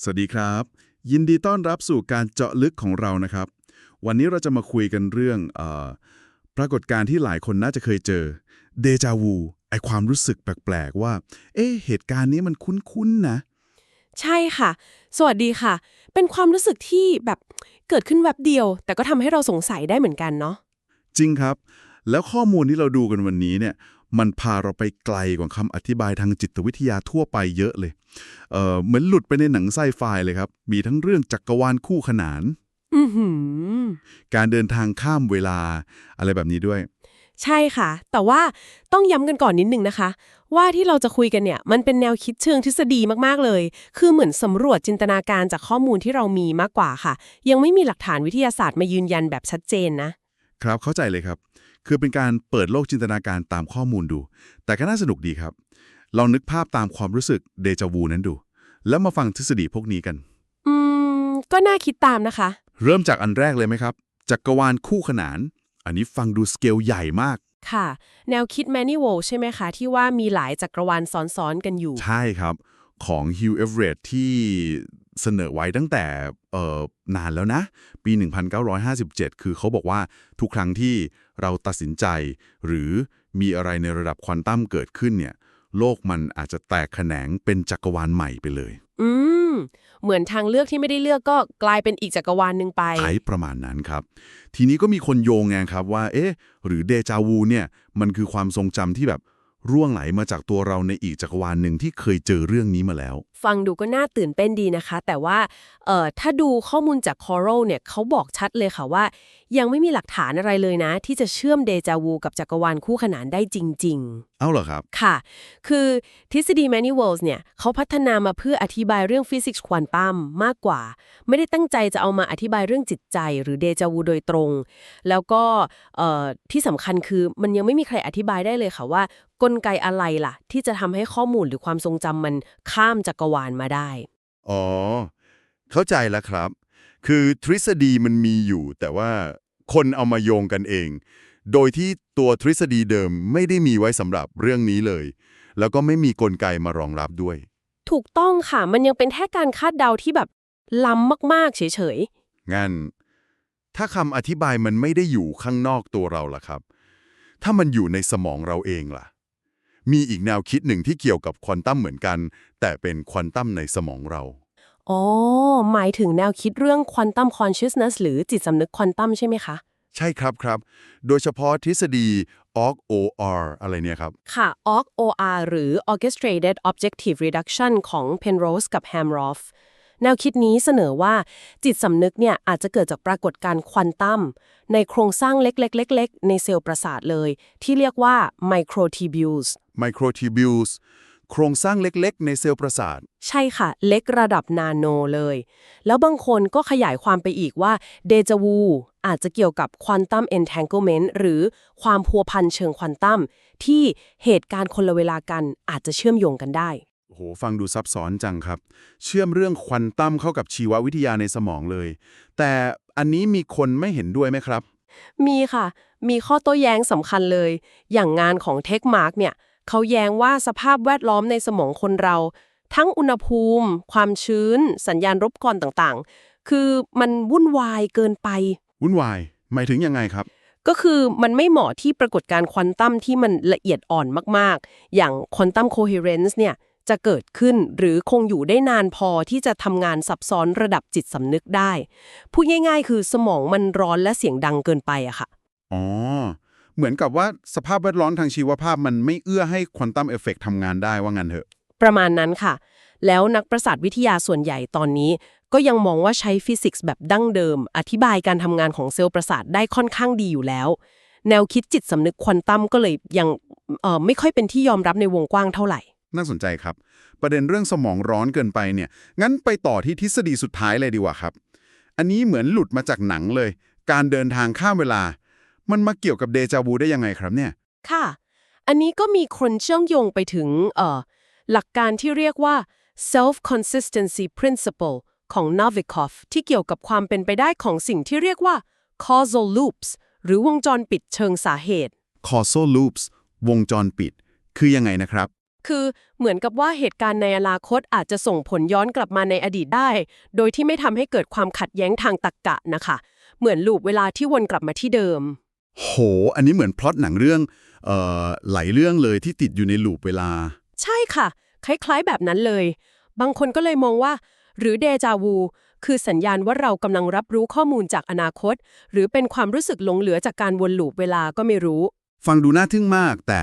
สวัสดีครับ ยินดีต้อนรับสู่การเจาะลึกของเรานะครับ วันนี้เราจะมาคุยกันเรื่องเออปรากฏการณ์ที่หลายคนน่าจะเคยเจอเดจาวูไอความรู้สึกแปลกๆว่า เอ๊ะเหตุการณ์นี้มันคุ้นๆนะ ใช่ค่ะ สวัสดีค่ะ เป็นความรู้สึกที่แบบเกิดขึ้นแวบเดียว แต่ก็ทำให้เราสงสัยได้เหมือนกันเนาะจริงครับ แล้วข้อมูลที่เราดูกันวันนี้เนี่ย มันพาเราไปไกลกว่าคำอธิบายทางจิตวิทยาทั่วไปเยอะเลยเออเหมือนหลุดไปในหนังไซไฟเลยครับ มีทั้งเรื่องจักรวาลคู่ขนานอือหือการเดินทางข้ามเวลาอะไรแบบนี้ด้วย ใช่ค่ะ แต่ว่าต้องย้ำกันก่อนนิดนึงนะคะ ว่าที่เราจะคุยกันเนี่ย มันเป็นแนวคิดเชิงทฤษฎีมากๆเลย คือเหมือนสำรวจจินตนาการจากข้อมูลที่เรามีมากกว่าค่ะ ยังไม่มีหลักฐานวิทยาศาสตร์มายืนยันแบบชัดเจนนะครับเข้าใจเลยครับ คือเป็นการเปิดโลกจินตนาการตามข้อมูลดู แต่ก็น่าสนุกดีครับ ลองนึกภาพตามความรู้สึกเดจาวูนั้นดู แล้วมาฟังทฤษฎีพวกนี้กัน อืม ก็น่าคิดตามนะคะ เริ่มจากอันแรกเลยไหมครับจักรวาลคู่ขนาน อันนี้ฟังดูสเกลใหญ่มาก ค่ะ แนวคิดแมนนี่โวใช่ไหมคะ ที่ว่ามีหลายจักรวาลซ้อนๆกันอยู่ ใช่ครับ ของฮิวเอเวอเรตที่ เสนอไว้ตั้งแต่เอ่อนานแล้วนะ ปี 1957 คือเขาบอกว่าทุกครั้งที่เราตัดสินใจ หรือมีอะไรในระดับควอนตัมเกิดขึ้นเนี่ยโลกมันอาจจะแตกแขนงเป็นจักรวาลใหม่ไปเลย อืม เหมือนทางเลือกที่ไม่ได้เลือกก็กลายเป็นอีกจักรวาลหนึ่งไปไอ้ประมาณนั้นครับ ทีนี้ก็มีคนโยงไงครับว่า เอ๊ะ หรือเดจาวูเนี่ย มันคือความทรงจำที่แบบร่วงไหลมาจากตัวเราในอีกจักรวาลหนึ่งที่เคยเจอเรื่องนี้มาแล้ว ฟังดูก็น่าตื่นเต้นดีนะคะ แต่ว่าเอ่อถ้าดูข้อมูลจาก Coral เนี่ยเขาบอกชัดเลยค่ะว่า ยังไม่มีหลักฐานอะไรเลยนะ ที่จะเชื่อมเดจาวูกับจักรวาลคู่ขนานได้จริง ๆ เอ้าเหรอครับ ค่ะ คือทฤษฎี Many Worlds เนี่ยเขาพัฒนามาเพื่ออธิบายเรื่องฟิสิกส์ควอนตัมมากกว่า ไม่ได้ตั้งใจจะเอามาอธิบายเรื่องจิตใจ หรือเดจาวูโดยตรง แล้วก็เอ่อที่สำคัญคือมันยังไม่มีใครอธิบายได้เลยค่ะว่ากลไกอะไรล่ะ ที่จะทำให้ข้อมูลหรือความทรงจำมันข้ามจักรวาลมาได้ อ๋อ เข้าใจแล้วครับ คือทฤษฎีมันมีอยู่ แต่ว่าคนเอามาโยงกันเอง โดยที่ตัวทฤษฎีเดิมไม่ได้มีไว้สำหรับเรื่องนี้เลย แล้วก็ไม่มีกลไกมารองรับด้วย ถูกต้องค่ะ มันยังเป็นแค่การคาดเดาที่แบบล้ำมากๆ เฉยงั้น ถ้าคำอธิบายมันไม่ได้อยู่ข้างนอกตัวเราล่ะครับ ถ้ามันอยู่ในสมองเราเองล่ะ มีอีกแนวคิดหนึ่งที่เกี่ยวกับควอนตัมเหมือนกัน แต่เป็นควอนตัมในสมองเราๆอ๋อหมายถึงแนวคิดเรื่อง Quantum Consciousness หรือจิตสำนึกควอนตัมใช่ไหมคะ ใช่ครับครับ โดยเฉพาะทฤษฎี OR OR อะไรเนี่ยครับ ค่ะ OR OR หรือ Orchestrated Objective Reduction ของ Penrose กับ Hamroff แนวคิดนี้เสนอว่าจิตสำนึกเนี่ยอาจจะเกิดจากปรากฏการณ์ควอนตัมในโครงสร้างเล็กๆๆๆ ในเซลล์ประสาทเลย ที่เรียกว่า microtubules microtubules โครงสร้างเล็กๆ ในเซลล์ประสาท ใช่ค่ะ เล็กระดับนาโนเลย แล้วบางคนก็ขยายความไปอีกว่าเดจาวูอาจจะเกี่ยวกับควอนตัม entanglement หรือความพัวพันเชิงควอนตัมที่เหตุการณ์คนละเวลากันอาจจะเชื่อมโยงกันได้ โอ้โห ฟังดูซับซ้อนจังครับ เชื่อมเรื่องควอนตัมเข้ากับชีววิทยาในสมองเลย แต่อันนี้มีคนไม่เห็นด้วยไหมครับ มีค่ะ มีข้อโต้แย้งสำคัญเลย อย่างงานของเทคมาร์กเนี่ย เขาแย้งว่าสภาพแวดล้อมในสมองคนเรา ทั้งอุณหภูมิ ความชื้น สัญญาณรบกวนต่างๆ คือมันวุ่นวายเกินไป วุ่นวายหมายถึงยังไงครับ ก็คือมันไม่เหมาะที่ปรากฏการณ์ควอนตัมที่มันละเอียดอ่อนมากๆ อย่างควอนตัมโคเฮเรนซ์เนี่ยจะเกิดขึ้นหรือคงอยู่ได้นานพอที่จะทำงานซับซ้อนระดับจิตสำนึกได้ พูดง่ายๆ คือสมองมันร้อนและเสียงดังเกินไปอะค่ะ อ๋อ เหมือนกับว่าสภาพแวดล้อมทางชีวภาพมันไม่เอื้อให้ควอนตัมเอฟเฟกทำงานได้ว่างั้นเถอะ ประมาณนั้นค่ะ แล้วนักประสาทวิทยาส่วนใหญ่ตอนนี้ ก็ยังมองว่าใช้ฟิสิกส์แบบดั้งเดิม อธิบายการทำงานของเซลล์ประสาทได้ค่อนข้างดีอยู่แล้ว แนวคิดจิตสำนึกควอนตัมก็เลยยังเอ่อไม่ค่อยเป็นที่ยอมรับในวงกว้างเท่าไหร่ น่าสนใจครับ ประเด็นเรื่องสมองร้อนเกินไปเนี่ย งั้นไปต่อที่ทฤษฎีสุดท้ายเลยดีกว่าครับ อันนี้เหมือนหลุดมาจากหนังเลย การเดินทางข้ามเวลา มันมาเกี่ยวกับเดจาวูได้ยังไงครับเนี่ย ค่ะ อันนี้ก็มีคนเชื่อมโยงไปถึงเอ่อหลักการที่เรียกว่า self consistency principle ของ Novikov ที่เกี่ยวกับความเป็นไปได้ของสิ่งที่เรียกว่า causal loops หรือวงจรปิดเชิงสาเหตุ causal loops วงจรปิด คือยังไงนะครับ คือเหมือนกับว่าเหตุการณ์ในอนาคตอาจจะส่งผลย้อนกลับมาในอดีตได้ โดยที่ไม่ทำให้เกิดความขัดแย้งทางตรรกะนะคะ เหมือนลูปเวลาที่วนกลับมาที่เดิม โห อันนี้เหมือนพล็อตหนังเรื่องเอ่อหลายเรื่องเลยที่ติดอยู่ในลูปเวลา ใช่ค่ะ คล้ายๆแบบนั้นเลย บางคนก็เลยมองว่า หรือเดจาวู คือสัญญาณว่าเรากำลังรับรู้ข้อมูลจากอนาคต หรือเป็นความรู้สึกหลงเหลือจากการวนลูปเวลาก็ไม่รู้ ฟังดูน่าทึ่งมาก แต่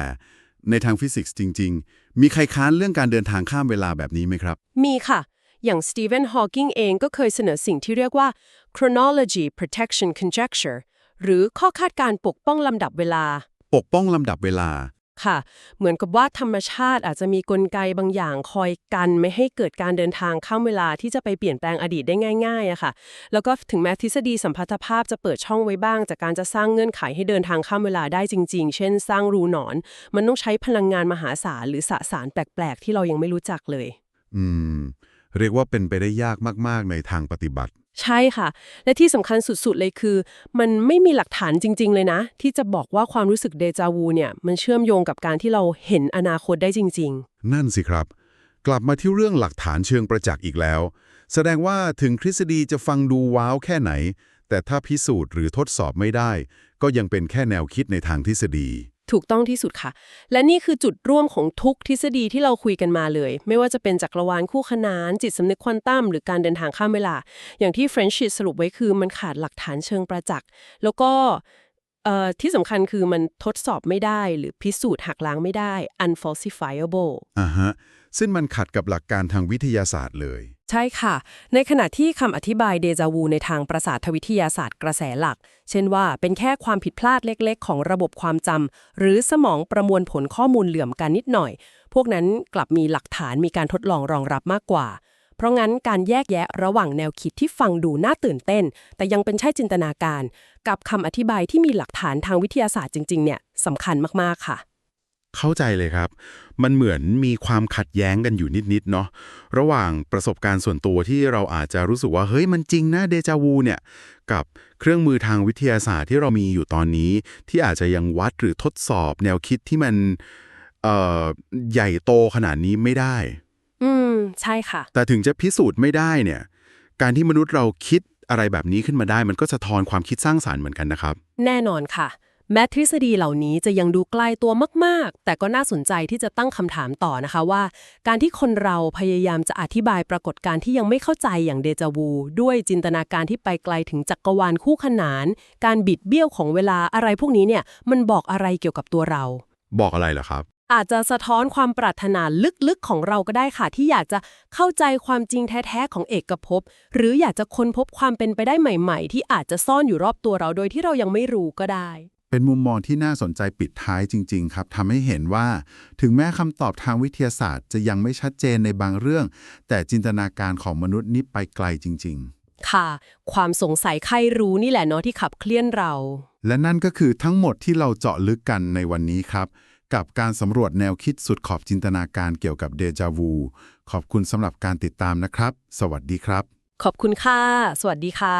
ในทางฟิสิกส์จริง ๆ มีใครค้านเรื่องการเดินทางข้ามเวลาแบบนี้ไหมครับ มีค่ะ อย่างสตีเวนฮอว์กิงเองก็เคยเสนอสิ่งที่เรียกว่า chronology protection conjecture หรือข้อคาดการณ์ปกป้องลำดับเวลา ปกป้องลำดับเวลา ค่ะ เหมือนกับว่าธรรมชาติอาจจะมีกลไกบางอย่างคอยกันไม่ให้เกิดการเดินทางข้ามเวลาที่จะไปเปลี่ยนแปลงอดีตได้ง่ายๆอะค่ะ แล้วก็ถึงแม้ทฤษฎีสัมพัทธภาพจะเปิดช่องไว้บ้าง จากการจะสร้างเงื่อนไขให้เดินทางข้ามเวลาได้จริง ๆ เช่น สร้างรูหนอน มันต้องใช้พลังงานมหาศาลหรือสสารแปลกๆ ที่เรายังไม่รู้จักเลย อืม เรียกว่าเป็นไปได้ยากมากๆในทางปฏิบัติ ใช่ค่ะ และที่สำคัญสุดๆเลยคือ มันไม่มีหลักฐานจริง ๆ เลยนะ ที่จะบอกว่าความรู้สึกเดจาวูเนี่ย มันเชื่อมโยงกับการที่เราเห็นอนาคตได้จริง ๆ นั่นสิครับ กลับมาที่เรื่องหลักฐานเชิงประจักษ์อีกแล้ว แสดงว่าถึงทฤษฎีจะฟังดูว้าวแค่ไหน แต่ถ้าพิสูจน์หรือทดสอบไม่ได้ ก็ยังเป็นแค่แนวคิดในทางทฤษฎี ถูกต้องที่สุดค่ะ และนี่คือจุดร่วมของทุกทฤษฎีที่เราคุยกันมาเลย ไม่ว่าจะเป็นจักรวาลคู่ขนาน จิตสำนึกควอนตัมหรือการเดินทางข้ามเวลา อย่างที่เฟรนชิสสรุปไว้คือมันขาดหลักฐานเชิงประจักษ์ แล้วก็ ที่สำคัญคือมันทดสอบไม่ได้หรือพิสูจน์หักล้างไม่ได้ unfalsifiable อ่าฮะ ซึ่งมันขัดกับหลักการทางวิทยาศาสตร์เลย ใช่ค่ะ ในขณะที่คำอธิบายเดจาวูในทางประสาทวิทยาศาสตร์กระแสหลัก เช่นว่าเป็นแค่ความผิดพลาดเล็กๆ ของระบบความจำหรือสมองประมวลผลข้อมูลเหลื่อมกันนิดหน่อย พวกนั้นกลับมีหลักฐานมีการทดลองรองรับมากกว่า เพราะงั้นการแยกแยะระหว่างแนวคิดที่ฟังดูน่าตื่นเต้น แต่ยังเป็นแค่จินตนาการ กับคำอธิบายที่มีหลักฐานทางวิทยาศาสตร์จริง ๆ เนี่ยสำคัญมาก ๆ ค่ะ เข้าใจเลยครับ มันเหมือนมีความขัดแย้งกันอยู่นิด ๆ เนาะระหว่างประสบการณ์ส่วนตัวที่เราอาจจะรู้สึกว่าเฮ้ยมันจริงนะเดจาวูเนี่ยกับเครื่องมือทางวิทยาศาสตร์ที่เรามีอยู่ตอนนี้ ที่อาจจะยังวัดหรือทดสอบ แนวคิดที่มันใหญ่โตขนาดนี้ไม่ได้ ม ใช่ค่ะ แต่ถึงจะพิสูจน์ไม่ได้เนี่ย การที่มนุษย์เราคิดอะไรแบบนี้ขึ้นมาได้ มันก็สะท้อนความคิดสร้างสารรค์เหมือนกันนะครับ แน่นอนค่ะ แม้ทฤษฎีเหล่านี้จะยังดูใกล้ตัวมาก ๆ แต่ก็น่าสนใจที่จะตั้งคำถามต่อนะคะว่า การที่คนเราพยายามจะอธิบายปรากฏการณ์ที่ยังไม่เข้าใจอย่างเดจาวู ด้วยจินตนาการที่ไปไกลถึงจักรวาลคู่ขนาน การบิดเบี้ยวของเวลาอะไรพวกนี้เนี่ย มันบอกอะไรเกี่ยวกับตัวเรา บอกอะไรเหรอครับ อาจจะสะท้อนความปรารถนาลึกๆของเราก็ได้ค่ะ ที่อยากจะเข้าใจความจริงแท้ๆของเอกภพ หรืออยากจะค้นพบความเป็นไปได้ใหม่ๆ ที่อาจจะซ่อนอยู่รอบตัวเราโดยที่เรายังไม่รู้ก็ได้ เป็นมุมมองที่น่าสนใจปิดท้ายจริง ๆ ครับทำให้เห็นว่า ถึงแม้คำตอบทางวิทยาศาสตร์ จะยังไม่ชัดเจนในบางเรื่อง แต่จินตนาการของมนุษย์นี่ไปไกลจริงค่ะ ความสงสัยใครรู้นี่แหละเนาะที่ขับเคลื่อนเราๆและนั่นก็คือทั้งหมดที่เราเจาะลึกกันในวันนี้ครับ กับการสำรวจแนวคิดสุดขอบจินตนาการเกี่ยวกับเดจาวู ขอบคุณสำหรับการติดตามนะครับ สวัสดีครับ ขอบคุณค่ะ สวัสดีค่ะ